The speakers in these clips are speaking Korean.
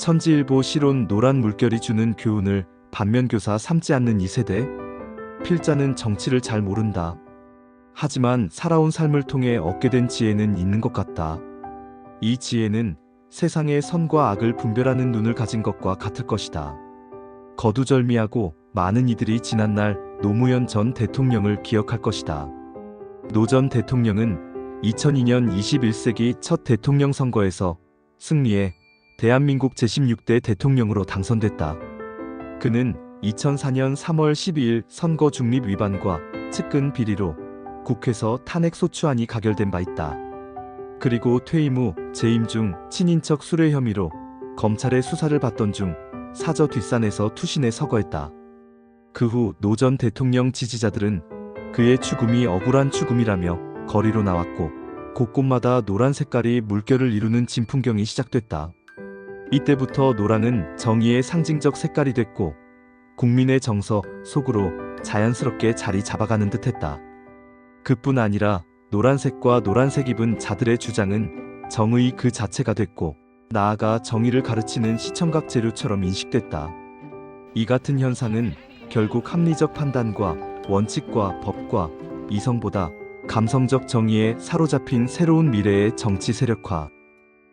천지일보 실온 노란 물결이 주는 교훈을 반면교사 삼지 않는 이 세대? 필자는 정치를 잘 모른다. 하지만 살아온 삶을 통해 얻게 된 지혜는 있는 것 같다. 이 지혜는 세상의 선과 악을 분별하는 눈을 가진 것과 같을 것이다. 거두절미하고 많은 이들이 지난 날 노무현 전 대통령을 기억할 것이다. 노 전 대통령은 2002년 21세기 첫 대통령 선거에서 승리해 대한민국 제16대 대통령으로 당선됐다. 그는 2004년 3월 12일 선거 중립 위반과 측근 비리로 국회에서 탄핵 소추안이 가결된 바 있다. 그리고 퇴임 후 재임 중 친인척 수뢰 혐의로 검찰의 수사를 받던 중 사저 뒷산에서 투신해 서거했다. 그 후 노 전 대통령 지지자들은 그의 죽음이 억울한 죽음이라며 거리로 나왔고 곳곳마다 노란 색깔이 물결을 이루는 진풍경이 시작됐다. 이때부터 노랑은 정의의 상징적 색깔이 됐고 국민의 정서 속으로 자연스럽게 자리 잡아가는 듯했다. 그뿐 아니라 노란색과 노란색 입은 자들의 주장은 정의 그 자체가 됐고 나아가 정의를 가르치는 시청각 재료처럼 인식됐다. 이 같은 현상은 결국 합리적 판단과 원칙과 법과 이성보다 감성적 정의에 사로잡힌 새로운 미래의 정치 세력화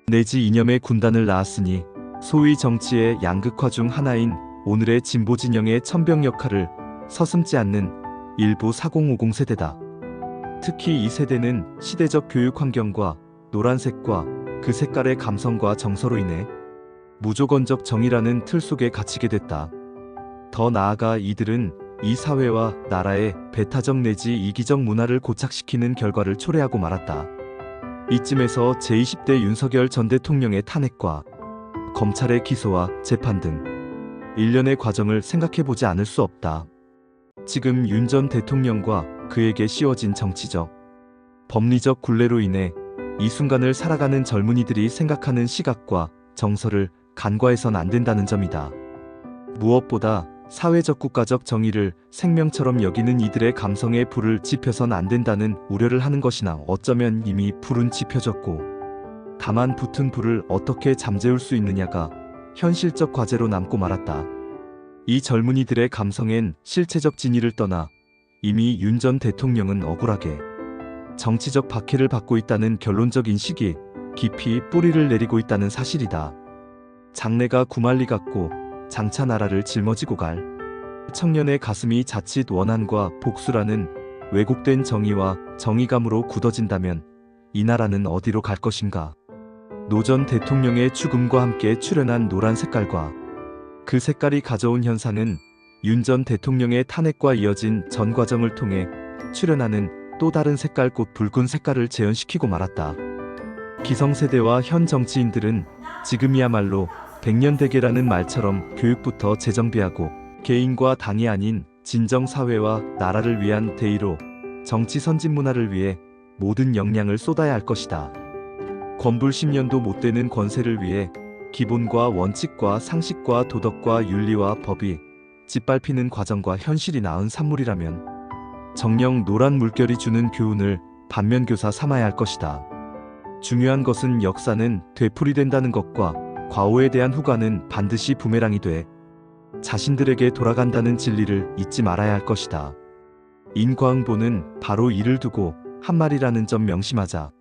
내지 이념의 군단을 낳았으니 소위 정치의 양극화 중 하나인 오늘의 진보 진영의 천병 역할을 서슴지 않는 일부 4050 세대다. 특히 이 세대는 시대적 교육 환경과 노란색과 그 색깔의 감성과 정서로 인해 무조건적 정의라는 틀 속에 갇히게 됐다. 더 나아가 이들은 이 사회와 나라의 배타적 내지 이기적 문화를 고착시키는 결과를 초래하고 말았다. 이쯤에서 제20대 윤석열 전 대통령의 탄핵과 검찰의 기소와 재판 등 일련의 과정을 생각해보지 않을 수 없다. 지금 윤 전 대통령과 그에게 씌워진 정치적, 법리적 굴레로 인해 이 순간을 살아가는 젊은이들이 생각하는 시각과 정서를 간과해선 안 된다는 점이다. 무엇보다 사회적 국가적 정의를 생명처럼 여기는 이들의 감성에 불을 지펴선 안 된다는 우려를 하는 것이나 어쩌면 이미 불은 지펴졌고 다만 붙은 불을 어떻게 잠재울 수 있느냐가 현실적 과제로 남고 말았다. 이 젊은이들의 감성엔 실체적 진위를 떠나 이미 윤 전 대통령은 억울하게 정치적 박해를 받고 있다는 결론적 인식이 깊이 뿌리를 내리고 있다는 사실이다. 장래가 구말리 같고 장차 나라를 짊어지고 갈 청년의 가슴이 자칫 원한과 복수라는 왜곡된 정의와 정의감으로 굳어진다면 이 나라는 어디로 갈 것인가? 노 전 대통령의 죽음과 함께 출현한 노란 색깔과 그 색깔이 가져온 현상은 윤 전 대통령의 탄핵과 이어진 전 과정을 통해 출현하는 또 다른 색깔 꽃 붉은 색깔을 재현시키고 말았다. 기성세대와 현 정치인들은 지금이야말로 백년대계라는 말처럼 교육부터 재정비하고 개인과 당이 아닌 진정 사회와 나라를 위한 대의로 정치 선진 문화를 위해 모든 역량을 쏟아야 할 것이다. 권불 10년도 못 되는 권세를 위해 기본과 원칙과 상식과 도덕과 윤리와 법이 짓밟히는 과정과 현실이 낳은 산물이라면 정령 노란 물결이 주는 교훈을 반면교사 삼아야 할 것이다. 중요한 것은 역사는 되풀이된다는 것과 과오에 대한 후과는 반드시 부메랑이 돼 자신들에게 돌아간다는 진리를 잊지 말아야 할 것이다. 인과응보는 바로 이를 두고 한 말이라는 점 명심하자.